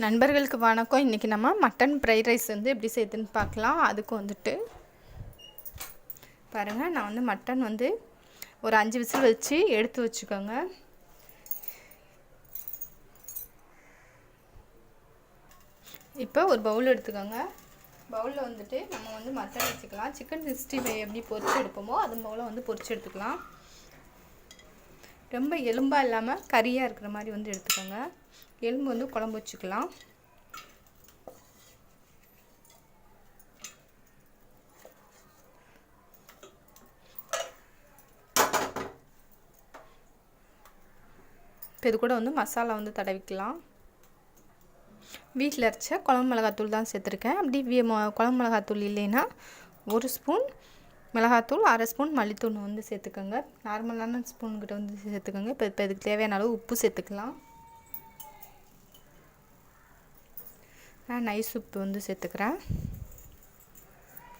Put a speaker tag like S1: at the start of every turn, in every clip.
S1: நண்பர்களுக்கு வணக்கம். இன்றைக்கி நம்ம மட்டன் ஃப்ரைட் ரைஸ் வந்து எப்படி செய்யுதுன்னு பார்க்கலாம். அதுக்கு வந்துட்டு பாருங்கள் நான் வந்து மட்டன் வந்து ஒரு அஞ்சு விசில் வச்சு எடுத்து வச்சுக்கோங்க. இப்போ ஒரு பவுல் எடுத்துக்கோங்க. பவுலில் வந்துட்டு நம்ம வந்து மட்டன் வச்சுக்கலாம். சிக்கன் சிக்ஸ்டி ஃபைவ் எப்படி பொரிச்சு எடுப்போமோ அது போல் வந்து பொரிச்சு எடுத்துக்கலாம். ரொம்ப எலும்பாக இல்லாமல் கறியாக இருக்கிற மாதிரி வந்து எடுத்துக்கோங்க. எலும்பு வந்து குழம்பு வச்சுக்கலாம். இப்போ இது கூட வந்து மசாலா வந்து தடவிக்கலாம். வீட்டில் அரைச்ச குழம்பு மிளகாத்தூள் தான் சேர்த்துருக்கேன். அப்படி மொ- குழம்பு மிளகாத்தூள் இல்லைன்னா ஒரு ஸ்பூன் மிளகாத்தூள் அரை ஸ்பூன் மல்லித்தூள் வந்து சேர்த்துக்கோங்க. நார்மலான ஸ்பூன்கிட்ட வந்து சேர்த்துக்கோங்க. இப்போ இப்போ இதுக்கு தேவையான அளவு உப்பு சேர்த்துக்கலாம். நான் நைஸ் உப்பு வந்து சேர்த்துக்கிறேன்.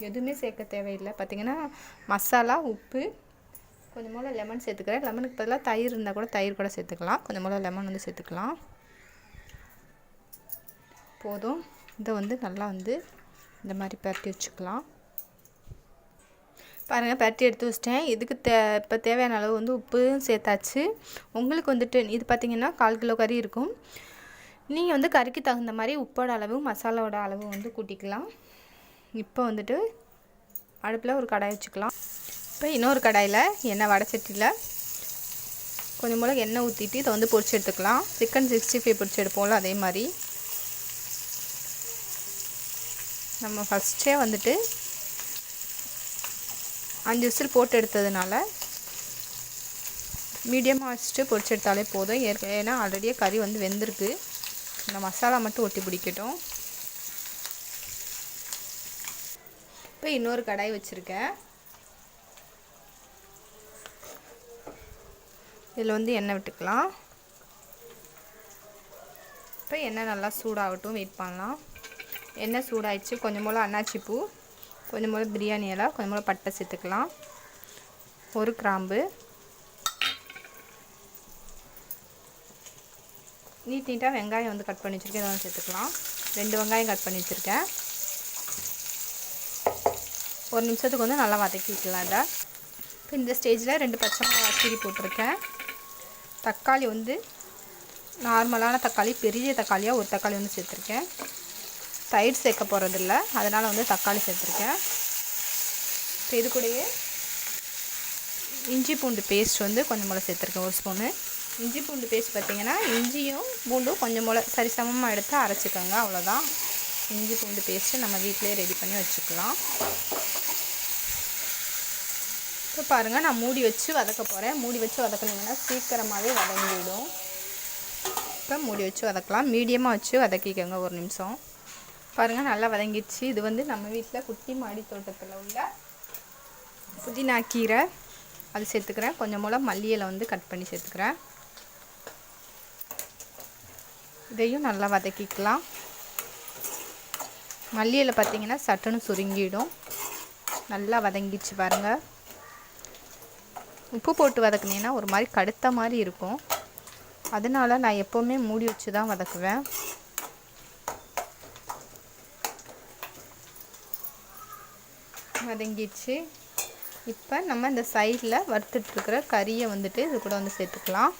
S1: எதுவுமே சேர்க்க தேவையில்லை. பார்த்தீங்கன்னா மசாலா உப்பு கொஞ்சம் லெமன் சேர்த்துக்கிறேன். லெமனுக்கு பதிலாக தயிர் இருந்தால் கூட தயிர் கூட சேர்த்துக்கலாம். கொஞ்சம் லெமன் வந்து சேர்த்துக்கலாம். போதும். இதை வந்து நல்லா வந்து இந்த மாதிரி பரட்டி வச்சுக்கலாம். பாருங்கள் பரட்டி எடுத்து வச்சிட்டேன். இதுக்கு தே இப்போ தேவையான அளவு வந்து உப்பு சேர்த்தாச்சு. உங்களுக்கு வந்துட்டு இது பார்த்திங்கன்னா கால் கிலோ கறி இருக்கும். நீங்கள் வந்து கறிக்கு தகுந்த மாதிரி உப்போட அளவு மசாலாவோட அளவு வந்து கூட்டிக்கலாம். இப்போ வந்துட்டு அடுப்பில் ஒரு கடாய் வச்சுக்கலாம். இப்போ இன்னொரு கடாயில் எண்ணெய் வடச்சட்டியில் கொஞ்சம் போல் எண்ணெய் ஊற்றிட்டு இதை வந்து பொரிச்சு எடுத்துக்கலாம். சிக்கன் சிக்ஸ்டி ஃபைவ் பொரிச்சு எடுப்போம்ல அதே மாதிரி. நம்ம ஃபஸ்ட்டே வந்துட்டு அஞ்சு விசில் போட்டு எடுத்ததுனால மீடியமாக வச்சுட்டு பொரிச்சு எடுத்தாலே போதும். ஏற்க ஏன்னா ஆல்ரெடியே கறி வந்து வெந்திருக்கு. இந்த மசாலா மட்டும் ஒட்டி பிடிக்கட்டும். இப்போ இன்னொரு கடாய் வச்சுருக்கேன். இதில் வந்து எண்ணெய் விட்டுக்கலாம். இப்போ எண்ணெய் நல்லா சூடாகட்டும் வெயிட் பண்ணலாம். எண்ணெய் சூடாயிடுச்சு. கொஞ்சம் போல் அன்னாச்சி பூ கொஞ்சம் போல் பிரியாணி இலை கொஞ்சம் போல் பட்டை சேர்த்துக்கலாம். ஒரு கிராம்பு. நீட் நீட்டாக வெங்காயம் வந்து கட் பண்ணி வச்சுருக்கேன். இதை சேர்த்துக்கலாம். ரெண்டு வெங்காயம் கட் பண்ணி வச்சுருக்கேன். ஒரு நிமிஷத்துக்கு வந்து நல்லா வதக்கிக்கலாம் இதை. இப்போ இந்த ஸ்டேஜில் ரெண்டு பச்சை மிளகா கீரி போட்டிருக்கேன். தக்காளி வந்து நார்மலான தக்காளி பெரிய தக்காளியாக ஒரு தக்காளி வந்து சேர்த்துருக்கேன். தயிர் சேர்க்க போகிறதில்ல அதனால் வந்து தக்காளி சேர்த்துருக்கேன். இப்போ இது கூடயே இஞ்சி பூண்டு பேஸ்ட் வந்து கொஞ்சம் போல் சேர்த்துருக்கேன். ஒரு ஸ்பூனு. இஞ்சி பூண்டு பேஸ்ட் பார்த்தீங்கன்னா இஞ்சியும் பூண்டும் கொஞ்சம் போல் சரிசமமாக எடுத்து அரைச்சிக்கோங்க அவ்வளோதான் இஞ்சி பூண்டு பேஸ்ட்டு நம்ம வீட்டிலே ரெடி பண்ணி வச்சுக்கலாம். இப்போ பாருங்கள் நான் மூடி வச்சு வதக்க போகிறேன் மூடி வச்சு வதக்குனீங்கன்னா சீக்கிரமாகவே வதங்கிவிடும் இப்போ மூடி வச்சு வதக்கலாம். மீடியமாக வச்சு வதக்கிக்கோங்க ஒரு நிமிஷம். பாருங்கள் நல்லா வதங்கிடுச்சு. இது வந்து நம்ம வீட்டில் குட்டி மாடி தோட்டத்தில் உள்ள புதினா கீரை. அது சேர்த்துக்கிறேன். கொஞ்சம் மூலம் மல்லியலை வந்து கட் பண்ணி சேர்த்துக்கிறேன். இதையும் நல்லா வதக்கிக்கலாம். மல்லியில் பார்த்தீங்கன்னா சட்டுன்னு சுருங்கிடும். நல்லா வதங்கிடுச்சு பாருங்கள் உப்பு போட்டு வதக்குனீங்கன்னா ஒரு மாதிரி கடுத்த மாதிரி இருக்கும். அதனால நான் எப்போவுமே மூடி வச்சு தான் வதக்குவேன். வதங்கிடுச்சு. இப்போ நம்ம இந்த சைடில் வறுத்துட்ருக்கிற கறியை வந்துட்டு இது கூட வந்து சேர்த்துக்கலாம்.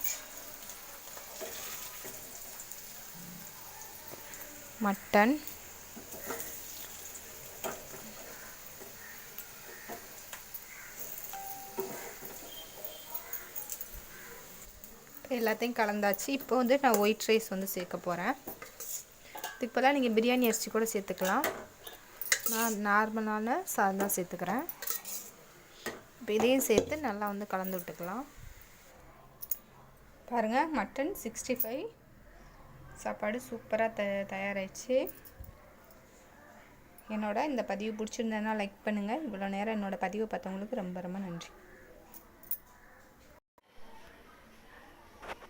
S1: மட்டன். எல்லாத்தையும் கலந்தாச்சு. இப்போ வந்து நான் ஒயிட் ரைஸ் வந்து சேர்க்க போகிறேன் இதுக்கு பதிலாக நீங்கள் பிரியாணி அரிசி கூட சேர்த்துக்கலாம். நான் நார்மலான சாதம் சேர்த்துக்கிறேன். இப்போ இதையும் சேர்த்து நல்லா வந்து கலந்து விட்டுக்கலாம். பாருங்கள் மட்டன் சிக்ஸ்டி ஃபைவ் சாப்பாடு சூப்பராக த தயாராகிடுச்சு என்னோட இந்த பதிவு பிடிச்சிருந்ததுன்னா லைக் பண்ணுங்கள் இவ்வளோ நேரம் என்னோட பதிவை பார்த்தவங்களுக்கு ரொம்ப ரொம்ப நன்றி.